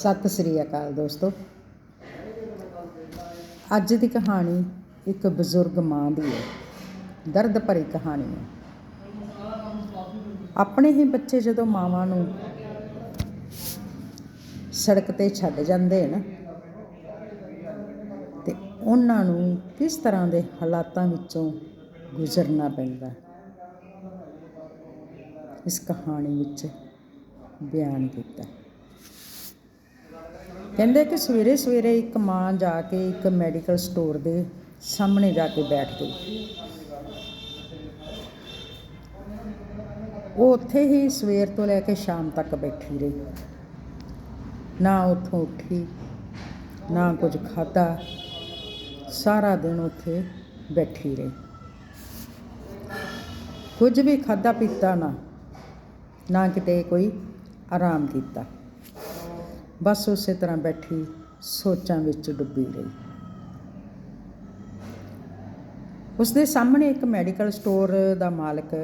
ਸਤਿ ਸ੍ਰੀ ਅਕਾਲ ਦੋਸਤੋ। ਅੱਜ ਦੀ ਕਹਾਣੀ ਇੱਕ ਬਜ਼ੁਰਗ ਮਾਂ ਦੀ ਹੈ। ਦਰਦ ਭਰੀ ਕਹਾਣੀ ਹੈ। ਆਪਣੇ ਹੀ ਬੱਚੇ ਜਦੋਂ ਮਾਵਾਂ ਨੂੰ ਸੜਕ ਤੇ ਛੱਡ ਜਾਂਦੇ ਨੇ ਤੇ ਉਹਨਾਂ ਨੂੰ ਕਿਸ ਤਰ੍ਹਾਂ ਦੇ ਹਾਲਾਤਾਂ ਵਿੱਚੋਂ ਗੁਜ਼ਰਨਾ ਪੈਂਦਾ ਇਸ ਕਹਾਣੀ ਵਿੱਚ ਬਿਆਨ ਕੀਤਾ। ਕਹਿੰਦੇ ਕਿ ਸਵੇਰੇ ਸਵੇਰੇ ਇੱਕ ਮਾਂ ਜਾ ਕੇ ਇੱਕ ਮੈਡੀਕਲ ਸਟੋਰ ਦੇ ਸਾਹਮਣੇ ਜਾ ਕੇ ਬੈਠ ਗਈ। ਉਹ ਉੱਥੇ ਹੀ ਸਵੇਰ ਤੋਂ ਲੈ ਕੇ ਸ਼ਾਮ ਤੱਕ ਬੈਠੀ ਰਹੀ। ਨਾ ਉੱਥੋਂ ਉੱਠੀ, ਨਾ ਕੁਝ ਖਾਧਾ, ਸਾਰਾ ਦਿਨ ਉੱਥੇ ਬੈਠੀ ਰਹੀ। ਕੁਝ ਵੀ ਖਾਧਾ ਪੀਤਾ ਨਾ ਨਾ ਕਿਤੇ ਕੋਈ ਆਰਾਮ ਕੀਤਾ। ਬਸ ਉਸੇ ਤਰ੍ਹਾਂ ਬੈਠੀ ਸੋਚਾਂ ਵਿੱਚ ਡੁੱਬੀ ਰਹੀ। ਉਸ ਦੇ ਸਾਹਮਣੇ ਇੱਕ ਮੈਡੀਕਲ ਸਟੋਰ ਦਾ ਮਾਲਕ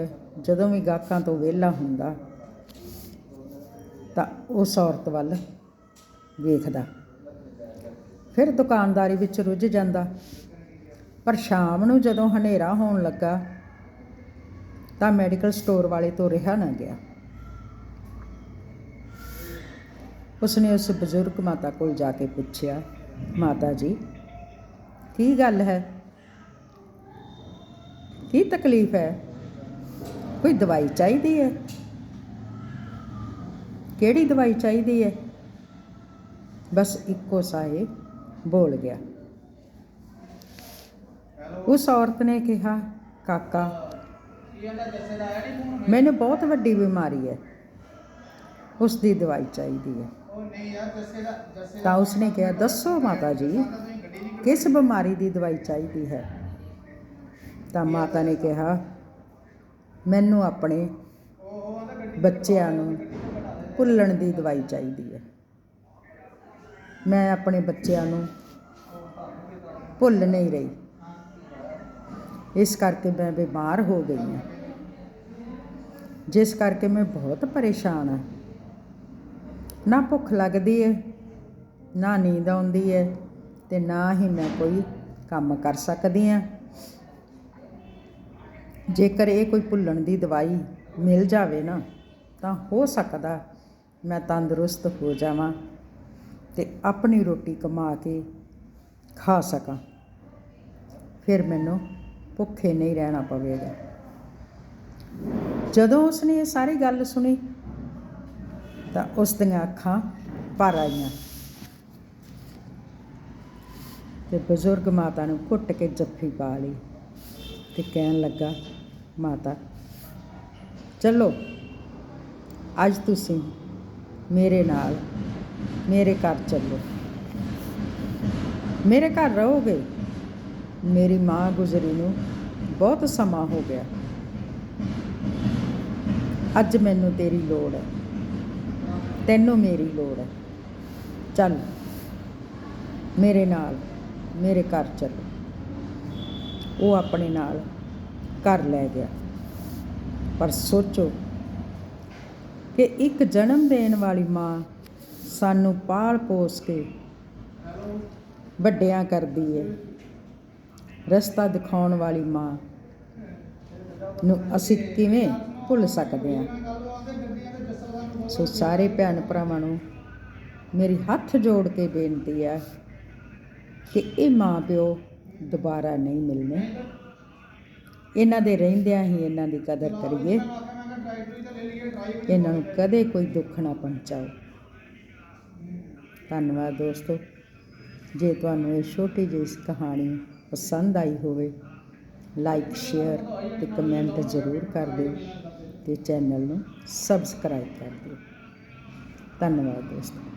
ਜਦੋਂ ਵੀ ਗਾਹਕਾਂ ਤੋਂ ਵਿਹਲਾ ਹੁੰਦਾ ਤਾਂ ਉਸ ਔਰਤ ਵੱਲ ਵੇਖਦਾ। ਫਿਰ ਦੁਕਾਨਦਾਰੀ ਵਿੱਚ ਰੁੱਝ ਜਾਂਦਾ। ਪਰ ਸ਼ਾਮ ਨੂੰ ਜਦੋਂ ਹਨੇਰਾ ਹੋਣ ਲੱਗਾ ਤਾਂ ਮੈਡੀਕਲ ਸਟੋਰ ਵਾਲੇ ਤੋਂ ਰਿਹਾ ਨਾ ਗਿਆ। ਉਸਨੇ ਉਸ ਬਜ਼ੁਰਗ ਮਾਤਾ ਕੋਲ ਜਾ ਕੇ ਪੁੱਛਿਆ, ਮਾਤਾ ਜੀ, ਕੀ ਗੱਲ ਹੈ? ਕੀ ਤਕਲੀਫ ਹੈ? ਕੋਈ ਦਵਾਈ ਚਾਹੀਦੀ ਹੈ? ਕਿਹੜੀ ਦਵਾਈ ਚਾਹੀਦੀ ਹੈ? ਬਸ ਇੱਕੋ ਸਾਏ ਬੋਲ ਗਿਆ। ਉਸ ਔਰਤ ਨੇ ਕਿਹਾ, ਕਾਕਾ, ਮੈਨੂੰ ਬਹੁਤ ਵੱਡੀ ਬਿਮਾਰੀ ਹੈ। ਉਸ ਦੀ ਦਵਾਈ ਚਾਹੀਦੀ ਹੈ। ਤਾਂ ਉਸਨੇ ਕਿਹਾ, ਦੱਸੋ ਮਾਤਾ ਜੀ, ਕਿਸ ਬਿਮਾਰੀ ਦੀ ਦਵਾਈ ਚਾਹੀਦੀ ਹੈ? ਤਾਂ ਮਾਤਾ ਨੇ ਕਿਹਾ, ਮੈਨੂੰ ਆਪਣੇ ਬੱਚਿਆਂ ਨੂੰ ਭੁੱਲਣ ਦੀ ਦਵਾਈ ਚਾਹੀਦੀ ਹੈ। ਮੈਂ ਆਪਣੇ ਬੱਚਿਆਂ ਨੂੰ ਭੁੱਲ ਨਹੀਂ ਰਹੀ। ਇਸ ਕਰਕੇ ਮੈਂ ਬਿਮਾਰ ਹੋ ਗਈ ਹਾਂ। ਜਿਸ ਕਰਕੇ ਮੈਂ ਬਹੁਤ ਪਰੇਸ਼ਾਨ ਹਾਂ। ਨਾ ਭੁੱਖ ਲੱਗਦੀ ਹੈ ਨਾ ਨੀਂਦ ਆਉਂਦੀ ਹੈ ਅਤੇ ਨਾ ਹੀ ਮੈਂ ਕੋਈ ਕੰਮ ਕਰ ਸਕਦੀ ਹਾਂ ਜੇਕਰ ਇਹ ਕੋਈ ਭੁੱਲਣ ਦੀ ਦਵਾਈ ਮਿਲ ਜਾਵੇ ਨਾ, ਤਾਂ ਹੋ ਸਕਦਾ ਮੈਂ ਤੰਦਰੁਸਤ ਹੋ ਜਾਵਾਂ ਤੇ ਆਪਣੀ ਰੋਟੀ ਕਮਾ ਕੇ ਖਾ ਸਕਾਂ। ਫਿਰ ਮੈਨੂੰ ਭੁੱਖੇ ਨਹੀਂ ਰਹਿਣਾ ਪਵੇਗਾ। ਜਦੋਂ ਉਸਨੇ ਇਹ ਸਾਰੀ ਗੱਲ ਸੁਣੀ ਤਾਂ ਉਸ ਦੀਆਂ ਅੱਖਾਂ ਭਰ ਆਈਆਂ। ਤੇ ਬਜ਼ੁਰਗ ਮਾਤਾ ਨੂੰ ਘੁੱਟ ਕੇ ਜੱਫੀ ਪਾ ਲਈ ਤੇ ਕਹਿਣ ਲੱਗਾ, ਮਾਤਾ, ਚਲੋ। ਅੱਜ ਤੁਸੀਂ ਮੇਰੇ ਨਾਲ, ਮੇਰੇ ਘਰ ਚੱਲੋ। ਮੇਰੇ ਘਰ ਰਹੋਗੇ? ਮੇਰੀ ਮਾਂ ਗੁਜ਼ਰੀ ਨੂੰ ਬਹੁਤ ਸਮਾਂ ਹੋ ਗਿਆ। ਅੱਜ ਮੈਨੂੰ ਤੇਰੀ ਲੋੜ ਹੈ। ਤੈਨੂੰ ਮੇਰੀ ਲੋੜ ਹੈ। ਚੱਲ, ਮੇਰੇ ਨਾਲ, ਮੇਰੇ ਘਰ ਚੱਲ। ਉਹ ਆਪਣੇ ਨਾਲ ਘਰ ਲੈ ਗਿਆ। ਪਰ ਸੋਚੋ ਕਿ ਇੱਕ ਜਨਮ ਦੇਣ ਵਾਲੀ ਮਾਂ ਸਾਨੂੰ ਪਾਲ ਪੋਸ ਕੇ ਵੱਡਿਆਂ ਕਰਦੀ ਹੈ ਰਸਤਾ ਦਿਖਾਉਣ ਵਾਲੀ ਮਾਂ ਨੂੰ ਅਸੀਂ ਕਿਵੇਂ ਭੁੱਲ ਸਕਦੇ ਹਾਂ? ਸੋ ਸਾਰੇ ਭੈਣ ਭਰਾਵਾਂ ਨੂੰ ਮੇਰੀ ਹੱਥ ਜੋੜ ਕੇ ਬੇਨਤੀ ਹੈ ਕਿ ਇਹ ਮਾਂ ਪਿਓ ਦੁਬਾਰਾ ਨਹੀਂ ਮਿਲਨੇ ਇਹਨਾਂ ਦੇ ਰਹਿੰਦਿਆਂ ਹੀ ਇਹਨਾਂ ਦੀ ਕਦਰ ਕਰੀਏ। ਇਹਨਾਂ ਨੂੰ ਕਦੇ ਕੋਈ ਦੁੱਖ ਨਾ ਪਹੁੰਚਾਓ। ਧੰਨਵਾਦ ਦੋਸਤੋ। ਜੇ ਤੁਹਾਨੂੰ ਇਹ ਛੋਟੀ ਜਿਹੀ ਕਹਾਣੀ ਪਸੰਦ ਆਈ ਹੋਵੇ ਲਾਈਕ ਸ਼ੇਅਰ ਤੇ ਕਮੈਂਟ ਜ਼ਰੂਰ ਕਰ ਦਿਓ। ਤੇ ਚੈਨਲ ਨੂੰ ਸਬਸਕ੍ਰਾਈਬ ਕਰ ਦਿਓ। ਧੰਨਵਾਦ ਦੋਸਤੋ।